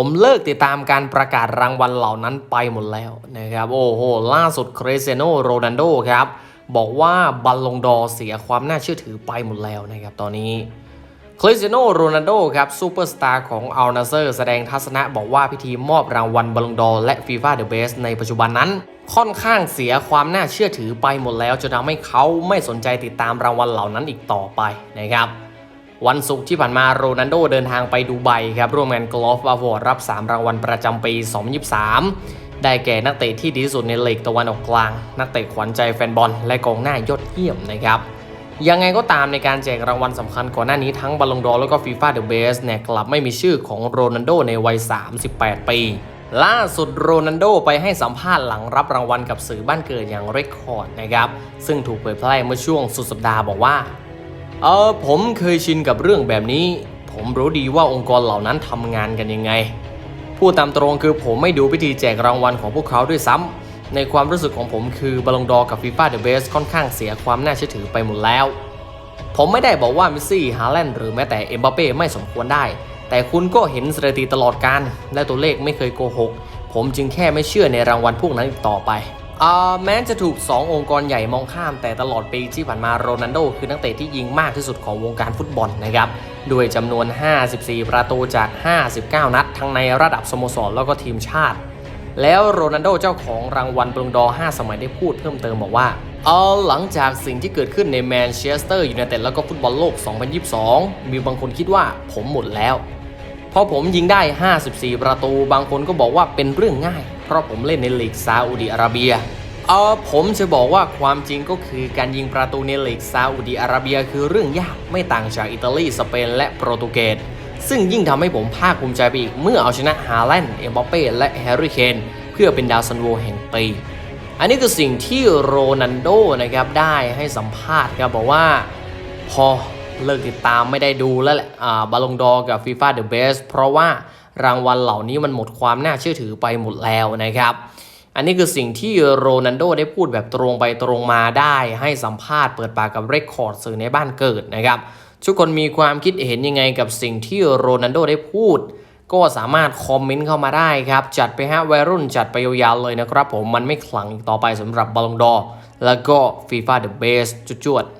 ผมเลิกติดตามการประกาศรางวัลเหล่านั้นไปหมดแล้วนะครับ โอ้โห ล่าสุดคริสเตียโนโรนัลโดครับ บอกว่าบัลลงดอร์เสียความน่าเชื่อถือไปหมดแล้วนะครับตอนนี้คริสเตียโนโรนัลโดครับซูเปอร์สตาร์ของอัลนาเซอร์แสดงทัศนะบอกว่าพิธีมอบรางวัลบัลลงดอร์และฟีฟ่าเดอะเบสในปัจจุบันนั้น ค่อนข้างเสียความน่าเชื่อถือไปหมดแล้วจนทำให้เขาไม่สนใจติดตามรางวัลเหล่านั้นอีกต่อไปนะครับ วันศุกร์ที่ผ่านมาโรนัลโดเดินทางไปดูไบครับร่วมงานกอล์ฟอวอร์ดรับ 3 รางวัลประจำปี 2023 ได้แก่นักเตะที่ดีที่สุดในลีกตะวันออกกลาง นักเตะขวัญใจแฟนบอล และกองหน้ายอดเยี่ยมนะครับยังไงก็ตามในการแจกรางวัลสำคัญก่อนหน้านี้ทั้งบอลลงดอแล้วก็ฟีฟ่าเดอะเบสเนี่ยกลับไม่มีชื่อของโรนัลโดในวัย 38 ปีล่าสุดโรนัลโดไปให้สัมภาษณ์หลังรับรางวัลกับสื่อบ้านเกิดอย่างเรคคอร์ดนะครับ ซึ่งถูกเผยแพร่เมื่อช่วงสุดสัปดาห์บอกว่า เออผมเคยชินกับเรื่องแบบนี้ ผมรู้ดีว่าองค์กรเหล่านั้นทำงานกันยังไง พูดตามตรงคือผมไม่ดูพิธีแจกรางวัลของพวกเขาด้วยซ้ำในความรู้สึกของผมคือบอลงดอร์กับฟีฟ่าเดอะเบสค่อนข้างเสียความน่าเชื่อถือไปหมดแล้ว ผมไม่ได้บอกว่าเมสซี่ฮาแลนด์หรือแม้แต่เอ็มบัปเป้ไม่สมควรได้ แต่คุณก็เห็นสถิติตลอดการและตัวเลขไม่เคยโกหก ผมจึงแค่ไม่เชื่อในรางวัลพวกนั้นอีกต่อไป แม้จะถูก 2 องค์กรใหญ่มองข้าม แต่ตลอดปีที่ผ่านมาโรนัลโดคือนักเตะที่ยิงมากที่สุดของวงการฟุตบอลนะครับด้วยจำนวน 54 ประตูจาก 59 นัด ทั้งในระดับสโมสรแล้วก็ทีมชาติ แล้วโรนัลโดเจ้าของรางวัลบอลงดอ 5 สมัยได้พูดเพิ่มเติมบอกว่าเออหลังจากสิ่งที่เกิดขึ้นในแมนเชสเตอร์ยูไนเต็ดแล้วก็ฟุตบอลโลก 2022 มีบางคนคิดว่าผมหมดแล้ว เพราะผมยิงได้ 54 ประตู บางคนก็บอกว่าเป็นเรื่องง่าย เพราะผมเล่นในลีกซาอุดิอาระเบียเออผมจะบอกว่าความจริงก็คือการยิงประตูในลีกซาอุดิอาระเบีย คือเรื่องยากไม่ต่างจากอิตาลีสเปนและโปรตุเกสซึ่งยิ่งทำให้ผมภาคภูมิใจไปอีก เมื่อเอาชนะฮาแลนด์เอ็มบัปเป้และแฮร์รี่เคนเพื่อเป็นดาวซันโวแห่งปีอันนี้คือสิ่งที่โรนัลโดนะครับได้ให้สัมภาษณ์ครับบอกว่า พอ เลิกติดตามไม่ได้ดูแล้วแหละอ่าบาลงดอกับฟีฟ่าเดอะเบสเพราะว่ารางวัลเหล่านี้มันหมดความน่าเชื่อถือไปหมดแล้วนะครับ อันนี้คือสิ่งที่โรนัลโดได้พูดแบบตรงไปตรงมาได้ ให้สัมภาษณ์เปิดปากกับเรคคอร์ดสื่อในบ้านเกิดนะครับ ทุกคนมีความคิดเห็นยังไงกับสิ่งที่โรนัลโดได้พูด ก็สามารถคอมเมนต์เข้ามาได้ครับ จัดไปฮะวัยรุ่นจัดไปยาวๆเลยนะครับ ผมมันไม่ขลังอีกต่อไปสำหรับบอลลงดอแล้วก็ฟีฟ่าเดอะเบสจุดๆ